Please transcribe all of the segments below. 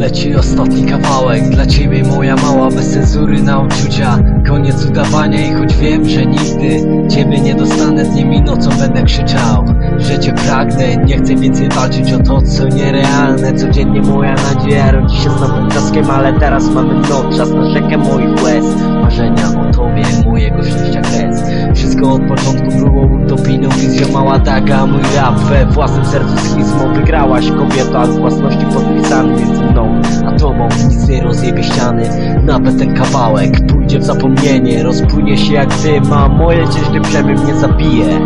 Leci ostatni kawałek Dla ciebie moja mała bez cenzury na uczucia. Koniec udawania i choć wiem, że nigdy Ciebie nie dostanę dniem i nocą będę krzyczał? Że cię pragnę, nie chcę więcej walczyć o to co nierealne. Codziennie moja nadzieja rodzi się znowu blaskiem Ale teraz mamy no, czas na rzekę moich łez. Marzenia o tobie, mojego szczęścia kres. Wszystko od początku było utopijną wizją Mała daga, mój rap we własnym sercu schizmą Wygrałaś. Kobieto, a z własności podpisany między mną a tobą Nic nie rozjebie ściany, nawet ten kawałek Pójdzie w zapomnienie, rozpłynie się jak dym A moje cieśny przemy mnie zabije.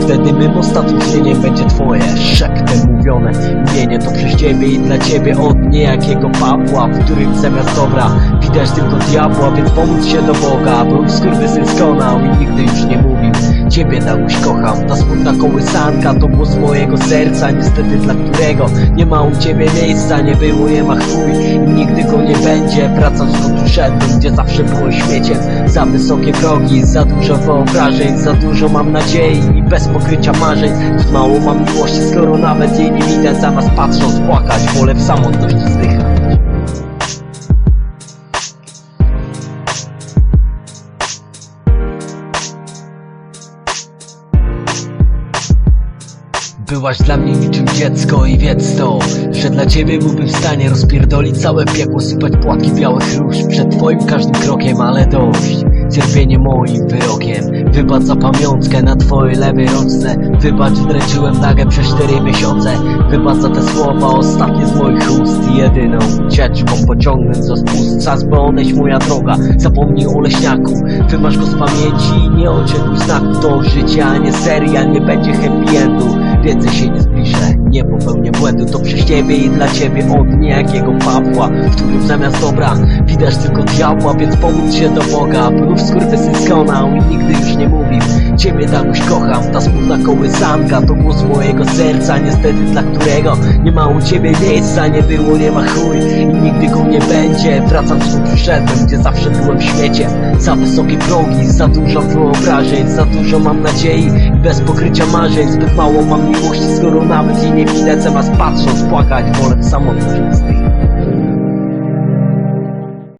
Wtedy mym ostatnim tchnieniem będzie twoje. Szeptem mówione imienie to przez ciebie i dla ciebie Od niejakiego Pawła, w którym zamiast dobra Widać tylko diabła, więc pomóc się do Boga Był skurwysyn skonał i nigdy już nie mówił. Ciebie Dałuś kocham, ta smutna kołysanka. To głos mojego serca, niestety dla którego Nie ma u ciebie miejsca, nie było, nie ma I nigdy go nie będzie, wracam skąd uszedłem Gdzie zawsze było śmieciem Za wysokie progi, za dużo wyobrażeń Za dużo mam nadziei i bez pokrycia marzeń. Zbyt mało mam miłości, skoro nawet jej nie widać. Zamiast patrząc płakać, wolę w samotności zdychać Byłaś dla mnie niczym dziecko i wiedz to Że dla ciebie byłbym w stanie rozpierdolić całe piekło Sypać płatki białych róż. Przed twoim każdym krokiem Ale dość, cierpienie moim wyrokiem. Wybacz za pamiątkę na twojej lewej rączce. Wybacz, dręczyłem nagę przez cztery miesiące. Wybacz za te słowa ostatnie z moich ust. Jedyną ucieczką pociągnąć za spust Czas by odejść moja droga. Zapomnij o leśniaku. Wymasz go z pamięci i nie oczekuj znaku. To życie, a nie seria, nie będzie happy endu Więcej się nie zbliżę, nie popełnię błędu. To przez ciebie i dla ciebie od niejakiego Pawła W którym zamiast dobra widać tylko diabła Więc pomóc się do Boga. Był w skurwysyn skonał i nigdy już nie mówił Ciebie Danuś kocham, ta smutna kołysanka To głos mojego serca, niestety dla którego Nie ma u ciebie miejsca, nie było, nie ma chuj I nigdy go nie będzie. Wracam skąd przyszedłem, gdzie zawsze byłem w świecie. Za wysokie progi, za dużo wyobrażeń Za dużo mam nadziei i bez pokrycia marzeń. Zbyt mało mam miłości, skoro nawet jej nie widać. Zamiast patrząc, płakać, wolę w samotności. zdychać